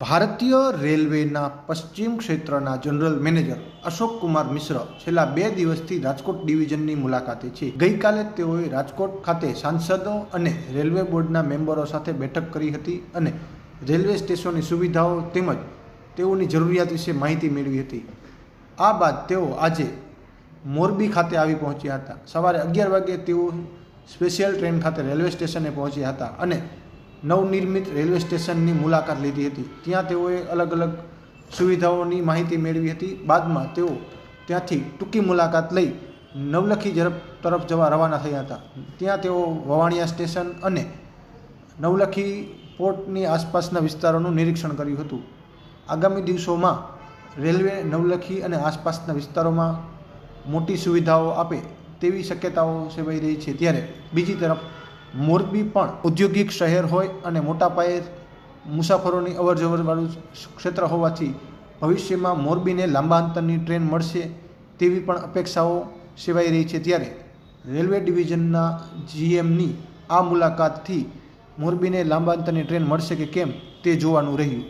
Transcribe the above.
ભારતીય રેલવેના પશ્ચિમ ક્ષેત્રના જનરલ મેનેજર અશોક કુમાર મિશ્ર છેલ્લા બે દિવસથી રાજકોટ ડિવિઝનની મુલાકાતે છે. ગઈકાલે તેઓએ રાજકોટ ખાતે સાંસદો અને રેલવે બોર્ડના મેમ્બરો સાથે બેઠક કરી હતી અને રેલવે સ્ટેશનની સુવિધાઓ તેમજ તેઓની જરૂરિયાત વિશે માહિતી મેળવી હતી. આ બાદ તેઓ આજે મોરબી ખાતે આવી પહોંચ્યા હતા. સવારે અગિયાર વાગે તેઓ સ્પેશિયલ ટ્રેન ખાતે રેલવે સ્ટેશને પહોંચ્યા હતા અને નવનિર્મિત રેલવે સ્ટેશનની મુલાકાત લીધી હતી. ત્યાં તેઓએ અલગ અલગ સુવિધાઓની માહિતી મેળવી હતી. બાદમાં તેઓ ત્યાંથી ટૂંકી મુલાકાત લઈ નવલખી ઝડપ તરફ જવા રવાના થયા હતા. ત્યાં તેઓ વવાણિયા સ્ટેશન અને નવલખી પોર્ટની આસપાસના વિસ્તારોનું નિરીક્ષણ કર્યું હતું. આગામી દિવસોમાં રેલવે નવલખી અને આસપાસના વિસ્તારોમાં મોટી સુવિધાઓ આપે તેવી શક્યતાઓ સેવાઈ રહી છે. ત્યારે બીજી તરફ મોરબી પણ ઔદ્યોગિક શહેર હોય અને મોટા પાયે મુસાફરોની અવર જવરવાળું ક્ષેત્ર હોવાથી ભવિષ્યમાં મોરબીને લાંબા અંતરની ટ્રેન મળશે તેવી પણ અપેક્ષાઓ સેવાઈ રહી છે. ત્યારે રેલવે ડિવિઝનના જીએમની આ મુલાકાતથી મોરબીને લાંબા અંતરની ટ્રેન મળશે કે કેમ તે જોવાનું રહ્યું.